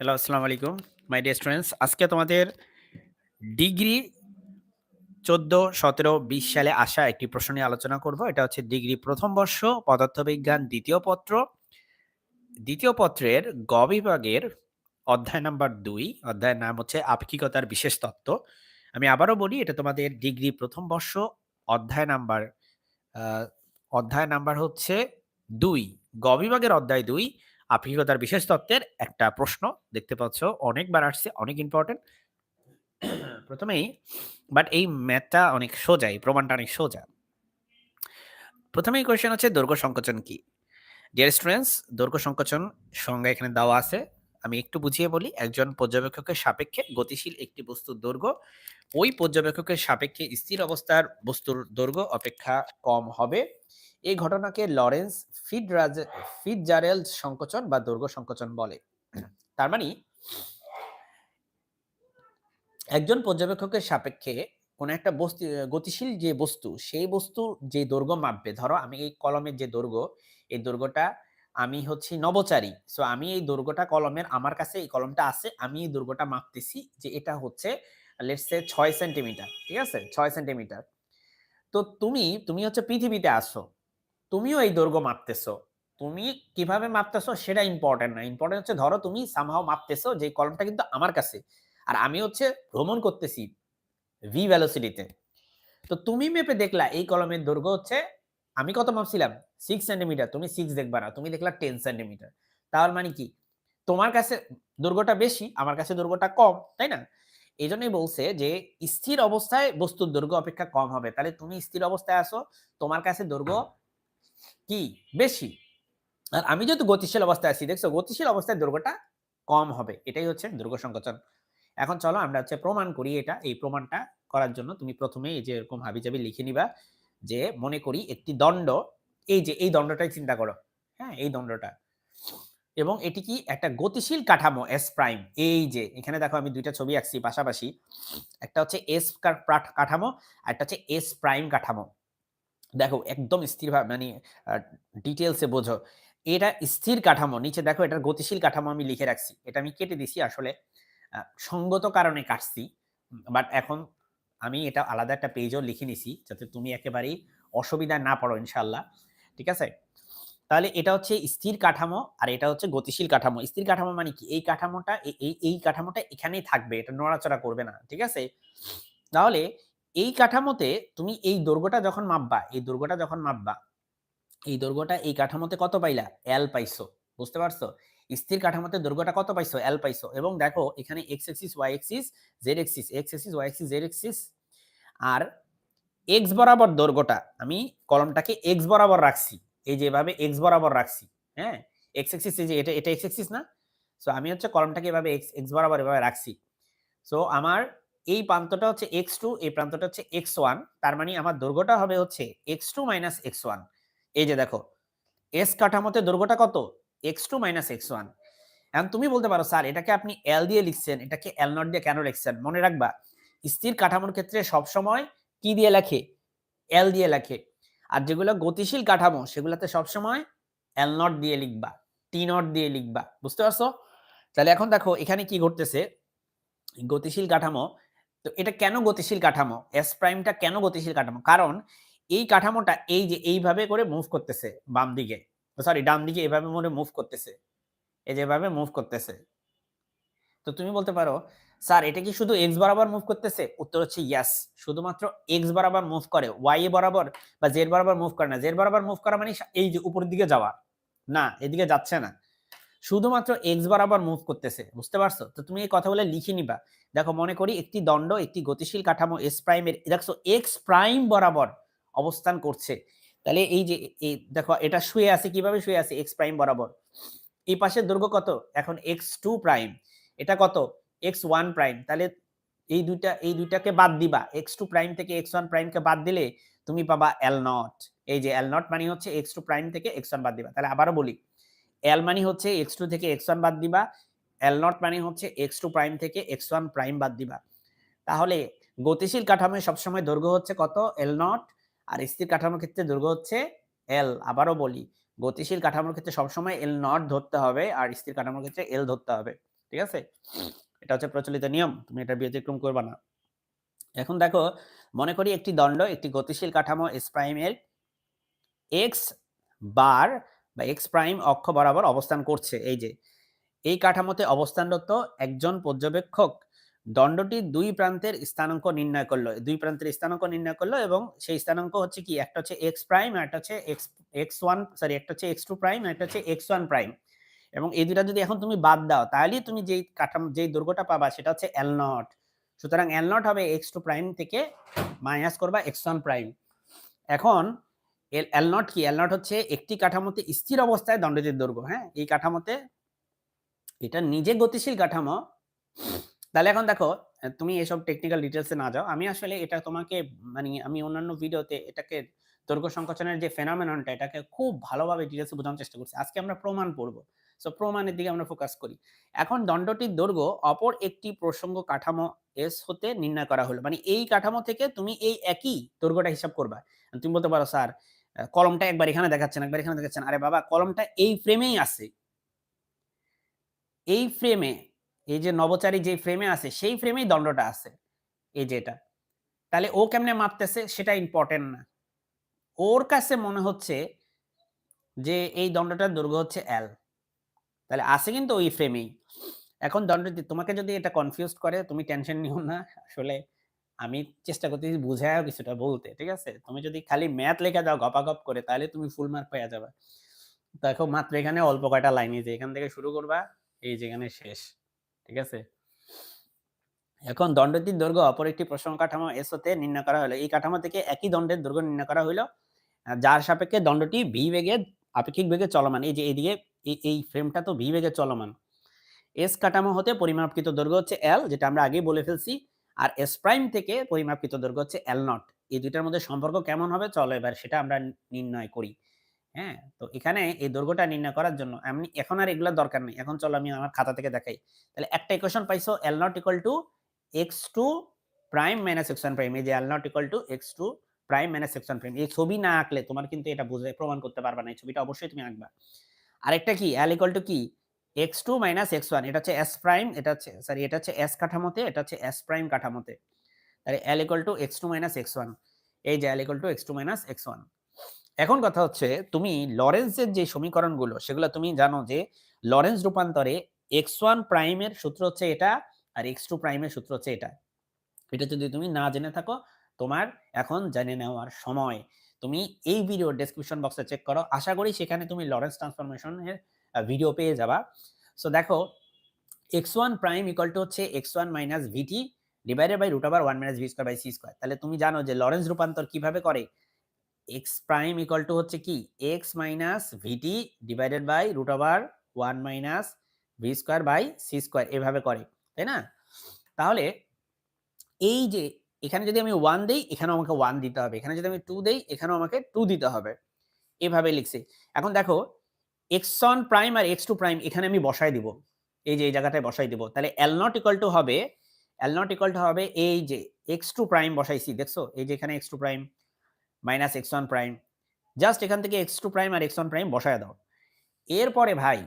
Hello আসসালামু আলাইকুম my dear students আজকে তোমাদের ডিগ্রি চোদ্দ, সতেরো, বিশ সালে আসা একটি প্রশ্ন নিয়ে আলোচনা করব। এটা হচ্ছে ডিগ্রি প্রথম বর্ষ, পদার্থবিজ্ঞান দ্বিতীয় পত্র। দ্বিতীয় পত্রের গ বিভাগের অধ্যায় নাম্বার দুই, অধ্যায়ের নাম হচ্ছে আপেক্ষিকতার বিশেষ তত্ত্ব। আমি আবারও বলি, এটা তোমাদের ডিগ্রি প্রথম বর্ষ, অধ্যায় নাম্বার অধ্যায় নাম্বার হচ্ছে দুই, গ বিভাগের অধ্যায় দুই। আপেক্ষিকতার বিশেষ তত্ত্বের একটা প্রশ্ন। দেখতে পাচ্ছ, অনেকবার আসছে, অনেক ইম্পর্টেন্ট প্রথমেই বাট এই ম্যাথটা অনেক সোজা, এই প্রমাণটা অনেক সোজা। প্রথমেই কোয়েশ্চেন হচ্ছে, দৈর্ঘ্য সংকোচন কি? ডিয়ার স্টুডেন্টস দৈর্ঘ্য সংকোচন সংজ্ঞা এখানে দেওয়া আছে। আমি একটু বুঝিয়ে বলি, একজন পর্যবেক্ষকের সাপেক্ষে গতিশীল একটি বস্তুর দৈর্ঘ্য, ওই পর্যবেক্ষকের সাপেক্ষে স্থির অবস্থার বস্তুর দৈর্ঘ্য অপেক্ষা কম হবে। এই ঘটনাকে লরেন্স ফিডরাজ ফিটজারেল্ড সংকোচন বা দৈর্ঘ্য সংকোচন বলে। তার মানে একজন পর্যবেক্ষকের সাপেক্ষে কোনো একটা বস্তু, গতিশীল যে বস্তু, সেই বস্তু যে দৈর্ঘ্য মাপবে, ধরো আমি এই কলমের যে দৈর্ঘ্য, এই দৈর্ঘ্যটা আমি হচ্ছি নবচারী। সো আমি এই দৈর্ঘ্যটা কলমের, আমার কাছে এই কলমটা আছে, আমি এই দৈর্ঘ্যটা মাপতেছি যে এটা হচ্ছে লেটস সে ছয় সেন্টিমিটার ঠিক আছে? ছয় সেন্টিমিটার তো তুমি তুমি হচ্ছে পৃথিবীতে আসো তুমিও এই দৈর্ঘ্য মাপতেছো, তুমি কীভাবে মাপতেছো সেটা ইম্পর্টেন্ট না ইম্পর্টেন্ট হচ্ছে ধরো তুমি সামহাও মাপতেছো যে কলমটা কিন্তু আমার কাছে। আর আমি হচ্ছে ভ্রমণ করতেছি ভি ভ্যালোসিটিতে তো। তুমি মেপে দেখলা এই কলমের দৈর্ঘ্য হচ্ছে আমি কত মাপছিলাম সিক্স সেন্টিমিটার তুমি সিক্স দেখবা না, তুমি দেখলা টেন সেন্টিমিটার তাহলে মানে কি? তোমার কাছে দৈর্ঘ্যটা বেশি, আমার কাছে দৈর্ঘ্যটা কম, তাই না? এই জন্যই বলছে যে, স্থির অবস্থায় বস্তুর দৈর্ঘ্য অপেক্ষা কম হবে। তাহলে তুমি স্থির অবস্থায় আসো তোমার কাছে দৈর্ঘ্য কি? বেশি। আর আমি যেহেতু গতিশীল অবস্থায় আছি, দেখছ, গতিশীল অবস্থায় দৈর্ঘ্যটা কম হবে। এটাই হচ্ছে দৈর্ঘ্য সংকোচন। এখন চলো আমরা হচ্ছে প্রমাণ করি এটা, এই প্রমাণটা করার জন্য। তুমি প্রথমে এই যে এরকম হাবিজাবি লিখে নিবা যে মনে করি একটি দণ্ড, এই যে, এই দণ্ডটাই চিন্তা করো। হ্যাঁ এই দণ্ডটা। এবং এটি কি একটা গতিশীল কাঠামো এস প্রাইম এই যে, এখানে দেখো আমি দুইটা ছবি আঁকছি পাশাপাশি। একটা হচ্ছে এস কাঠামো, আর একটা হচ্ছে এস প্রাইম কাঠামো। দেখো, একদম স্থির মানে ডিটেলসে বোঝো। এটা স্থির কাঠামো, নিচে দেখো এটার গতিশীল কাঠামো আমি লিখে রাখছি। এটা আমি কেটে দিছি আসলে সঙ্গত কারণে কাটছি, বাট এখন আমি এটা আলাদা একটা পেজও লিখে নিছি যাতে তুমি একেবারেই অসুবিধা না পড়ো ইনশাল্লাহ ঠিক আছে? তাহলে এটা হচ্ছে স্থির কাঠামো আর এটা হচ্ছে গতিশীল কাঠামো। স্থির কাঠামো মানে কি? এই কাঠামোটা এই এই কাঠামোটা এখানেই থাকবে, এটা নড়াচড়া করবে না, ঠিক আছে? তাহলে এই কাঠামোতে তুমি এই দৈর্ঘ্যটা যখন মাপবা, এই দৈর্ঘ্যটা যখন মাপবা, এই দৈর্ঘ্যটা এই কাঠামোতে কত পাইলা? এল পাইছো, বুঝতে পারছ? স্থির কাঠামোতে দৈর্ঘ্যটা কত পাইছো? এল পাইছো। এবং দেখো, এখানে X axis Y axis Z axis X axis Y axis Z axis আর এক্স বরাবর দৈর্ঘ্যটা আমি কলমটাকে এক্স বরাবর রাখছি। এই যেভাবে এক্স বরাবর রাখছি হ্যাঁ? এক্স এক্সিস এই যে এটা এটা এক্স এক্সিস না? সো আমি হচ্ছে কলমটাকে এভাবে এক্স এক্স বরাবর এভাবে রাখছি। সো আমার এই প্রান্তটা হচ্ছে এক্স টু এই প্রান্তটা হচ্ছে এক্স ওয়ান তার মানে আমার দৈর্ঘ্যটা হবে হচ্ছে X two minus X one এই যে দেখো এস কাঠামোতে দৈর্ঘ্যটা কত? X two minus X one এখন তুমি বলতে পারো, স্যার, এটাকে আপনি এল দিয়ে লিখছেন, এটাকে এল নট দিয়ে কেন লিখছেন? মনে রাখবা, স্থির কাঠামোর ক্ষেত্রে সবসময় কি দিয়ে লেখে? এল দিয়ে লেখে। আর যেগুলো গতিশীল কাঠামো, সেগুলোতে সবসময় এল নট দিয়ে লিখবা টি নট দিয়ে লিখবা, বুঝতে পারছ? তাহলে এখন দেখো, এখানে কি ঘটতেছে? গতিশীল কাঠামো, তো এটা কেন গতিশীল কাঠামো? এস প্রাইমটা কেন গতিশীল কাঠামো? কারণ এই কাঠামোটা এই যে এইভাবে করে মুভ করতেছে বাম দিকে সরি ডান দিকে এভাবে মনে মুভ করতেছে। এই যেভাবে মুভ করতেছে। তো তুমি বলতে পারো, স্যার, এটা কি শুধু এক্স বরাবর মুভ করতেছে? উত্তর হচ্ছে ইয়াস শুধুমাত্র এক্স বরাবর মুভ করে। ওয়াই বরাবর বা জেড বরাবর মুভ করে না। জেড বরাবর মুভ করা মানে এই যে উপরের দিকে যাওয়া। না, এদিকে যাচ্ছে না। শুধুমাত্র এক্স বরাবর মুভ করতেছে, বুঝতে পারছ? তো তুমি এই কথাগুলো লিখে নিবা। দেখো, মনে করি একটি দণ্ড, একটি গতিশীল কাঠামো এস প্রাইমের দেখছ এক্স প্রাইম বরাবর অবস্থান করছে। তাহলে এই যে এই দেখো এটা শুয়ে আছে, কীভাবে শুয়ে আছে? এক্স প্রাইম বরাবর। এই পাশের দৈর্ঘ্য কত? এখন এক্স টু প্রাইম এটা কত? এক্স ওয়ান প্রাইম তাহলে এই দুইটা, এই দুইটাকে বাদ দিবা। এক্স টু প্রাইম থেকে এক্স ওয়ান প্রাইমকে বাদ দিলে তুমি পাবা এল নট এই যে এল নট মানে হচ্ছে এক্স টু প্রাইম থেকে এক্স ওয়ান বাদ দিবা। তাহলে আবারও বলি এল মানে হচ্ছে এক্স টু থেকে এক্স ওয়ান বাদ দিবা। এল নট মানে হচ্ছে এক্স টু প্রাইম থেকে এক্স ওয়ান প্রাইম বাদ দিবা। তাহলে গতিশীল কাঠামোয় সবসময় দৈর্ঘ্য হচ্ছে কত? এল নট আর স্থির কাঠামোর ক্ষেত্রে দৈর্ঘ্য হচ্ছে এল আবারও বলি, গতিশীল কাঠামোর ক্ষেত্রে সবসময় এল নট ধরতে হবে আর স্থির কাঠামোর ক্ষেত্রে এল ধরতে হবে, ঠিক আছে? এটা হচ্ছে প্রচলিত নিয়ম। তুমি এটা ব্যতিক্রম করবা না। এখন দেখো, মনে করি একটি দণ্ড, একটি গতিশীল কাঠামো এস প্রাইম এর x বার বা এক্স প্রাইম অক্ষ বরাবর অবস্থান করছে। এই যে এই কাঠামোতে অবস্থানরত একজন পর্যবেক্ষক দণ্ডটির দুই প্রান্তের স্থানাঙ্ক নির্ণয় করল। দুই প্রান্তের স্থানাঙ্ক নির্ণয় করল এবং সেই স্থানাঙ্ক হচ্ছে কি? একটা হচ্ছে এক্স প্রাইম একটা হচ্ছে এক্স এক্স ওয়ান সরি একটা হচ্ছে এক্স টু প্রাইম একটা হচ্ছে এক্স ওয়ান প্রাইম। এবং এই দুটা যদি এখন তুমি বাদ দাও তাহলেই তুমি যেই কাঠামো যেই দৈর্ঘ্যটা পাবা সেটা হচ্ছে L নট। সুতরাং L নট হবে এক্স টু প্রাইম থেকে মাইনাস করবা এক্স ওয়ান প্রাইম। এখন এল নট কি? L নট হচ্ছে একটি কাঠামোতে স্থির অবস্থায় দণ্ডটির দৈর্ঘ্য, হ্যাঁ? এই কাঠামোতে এটা নিজে গতিশীল কাঠামো। তাহলে এখন দেখো তুমি এসব টেকনিক্যাল ডিটেলসে না যাও। আমি আসলে এটা তোমাকে মানে আমি অন্যান্য ভিডিওতে এটাকে দৈর্ঘ্য সংকোচনের যে ফেনোমেননটা এটাকে খুব ভালোভাবে ডিটেলসে বোঝানোর চেষ্টা করছি। আজকে আমরা প্রমাণ পড়ব। সো প্রমাণের দিকে আমরা ফোকাস করি। এখন দণ্ডটির দৈর্ঘ্য অপর একটি প্রসঙ্গ কাঠামো S হতে নির্ণয় করা হলো। মানে এই কাঠামো থেকে তুমি এই একই দৈর্ঘ্যটা হিসাব করবা। তুমি বলতে পারো স্যার কলমটা একবার এখানে দেখাচ্ছেন, একবার এখানে দেখাচ্ছেন। আরে বাবা কলমটা এই ফ্রেমেই আছে। এই ফ্রেমে এই যে নভোচারী যেই ফ্রেমে আছে সেই ফ্রেমেই দণ্ডটা আছে। এই যে এটা। তাহলে ও কেমনে মাপতেছে সেটা ইম্পোর্টেন্ট না। ওর কাছে মনে হচ্ছে যে এই দণ্ডটার দৈর্ঘ্য হচ্ছে L। তাহলে আছে কিন্তু ওই ফ্রেমেই। এখন দণ্ডটি তোমাকে যদি এটা কনফিউজ করে তুমি টেনশন নিও না। আসলে আমি চেষ্টা করতেছি বুঝাইয়াও কিছুটা বলতে। ঠিক আছে? তুমি যদি খালি ম্যাথ লেখা দাও গপাগপ করে তাহলে তুমি ফুল মার্ক পাইয়া যাবা। দেখো মাত্র এখানে অল্প কয়টা লাইন যে এখান থেকে শুরু করবা, এই যেখানে শেষ। ঠিক আছে? এখন দণ্ডটির দৈর্ঘ্য অপর একটি প্রসঙ্গ কাঠামো হতে নির্ণয় করা হলো। এই কাঠামো থেকে একই দণ্ডের দৈর্ঘ্য নির্ণয় করা হইল। আ যার সাপেক্ষে দণ্ডটি v বেগে, আপেক্ষিক বেগে চলমান। এই যে এদিকে এই ফ্রেমটা তো ভি বেগে চলমান। এস কাঠামো হতে পরিমাপকৃত দৈর্ঘ্য হচ্ছে এল যেটা আমরা আগেই বলে ফেলছি। আর এস প্রাইম থেকে পরিমাপকৃত দৈর্ঘ্য হচ্ছে এল নট। এই ২ টার মধ্যে সম্পর্ক কেমন হবে চলো এবার সেটা আমরা নির্ণয় করি। হ্যাঁ? তো এখানে এই দৈর্ঘ্যটা নির্ণয় করার জন্য আমি এখন আর এগুলার দরকার নেই। এখন চলো আমি আমার খাতা থেকে দেখাই। তাহলে একটা ইকুয়েশন পাইছো L naught equal to x2 prime minus x one prime. এই যে L naught equal to x2 prime minus x one prime. এই ছবি না আঁকলে তোমার কিন্তু এটা বুঝে প্রমাণ করতে পারবা না। এই ছবিটা অবশ্যই তুমি আঁকবা। আরেকটা কি এল ইকুয়াল টু কি? X two minus x one এটা হচ্ছে এস প্রাইম এটা হচ্ছে সরি এটা হচ্ছে এস কাঠামোতে, এটা হচ্ছে এস প্রাইম কাঠামোতে। তাহলে L equal to x2 minus x one এই যে L equal to x2 minus x1 এখন কথা হচ্ছে, তুমি লরেন্সের যে সমীকরণগুলো, সেগুলো তুমি জানো যে লরেন্স রূপান্তরে এক্স ওয়ান প্রাইমের সূত্র হচ্ছে এটা আর এক্স টু প্রাইমের সূত্র হচ্ছে এটা। এটা যদি তুমি না জেনে থাকো, তোমার এখন জেনে নেওয়ার সময়। তুমি এই ভিডিও ডেসক্রিপশন বক্সে চেক করো। আশা করি সেখানে তুমি লরেন্স ট্রান্সফরমেশন এর ভিডিও পেয়ে যাবা। সো দেখো, x one prime equal to হচ্ছে x one minus vt divided by root over one minus v square by c square. তাহলে তুমি জানো যে লরেন্স রূপান্তর কীভাবে করে? X প্রাইম ইকুয়াল টু হচ্ছে কি? x minus vt divided by root over 1 minus v square by c square এভাবে করে। তাই না? তাহলে এই যে এখানে যদি আমি ওয়ান দিই, এখানেও আমাকে ওয়ান দিতে হবে। এখানে যদি আমি টু দিই, এখানেও আমাকে টু দিতে হবে। এভাবে লিখছি। এখন দেখো x1 প্রাইম আর এক্স টু প্রাইম এখানে আমি বসাই দিব। এই যে এই জায়গাটায় বসাই দিব। তাহলে L নট ইকুয়াল টু হবে, L নট ইকুয়াল টু হবে এই যে এক্স টু প্রাইম বসাইছি দেখছ? এই যে এখানে x two prime minus x1 prime. Just এখান থেকে x2 প্রাইম আর x1 প্রাইম বসায় দাও। এরপরে ভাই,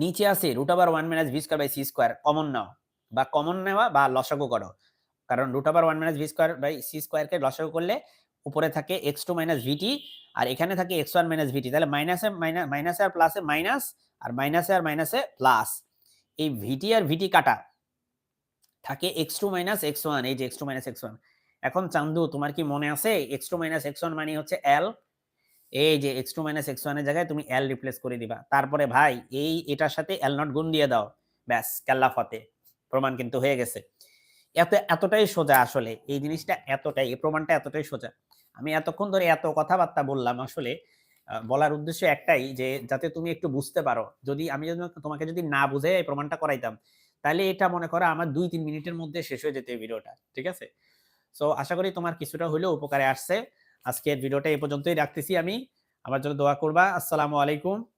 নিচে আছে root over 1 minus v square by c square common নাও, বা কমন নেওয়া বা লসাগু করো। কারণ root over 1 minus v square by c স্কয়ারকে লসাগু করলে উপরে থাকে x2 মাইনাস vt আর এখানে থাকে x1 মাইনাস vt তাহলে মাইনাসে মাইনা মাইনাসে আর প্লাসে মাইনাস আর মাইনাসে আর মাইনাসে প্লাস। এই vt আর vt কাটা। থাকে x2 মাইনাস x1 এই যে x2 মাইনাস x1 এখন চান্দু, তোমার কি মনে আছে x2 মাইনাস x1 মানে হচ্ছে L এই যে x2 মাইনাস x1 এর জায়গায় তুমি L রিপ্লেস করে দিবা। তারপরে ভাই, এই এটার সাথে L নট গুণ দিয়ে দাও। ব্যাস, কেল্লা ফতে। প্রমাণ কিন্তু হয়ে গেছে। এত, এতটাই সোজা আসলে। এই জিনিসটা এতটাই, এই প্রমাণটা এতটাই সোজা। আমি এতক্ষণ ধরে এত কথাবার্তা বললাম আসলে বলার উদ্দেশ্য একটাই যে, যাতে তুমি একটু বুঝতে পারো। যদি আমি তোমাকে যদি না বুঝে এই প্রমাণটা করাইতাম, তাহলে এটা মনে করো আমার ২-৩ মিনিটের মধ্যে শেষ হয়ে যেত এই ভিডিওটা। ঠিক আছে? সো আশা করি তোমার কিছুটা হলেও উপকারে আসছে। আজকের ভিডিওটা এ পর্যন্তই রাখতেছি আমি। আমার জন্য দোয়া করবা। আসসালামু আলাইকুম।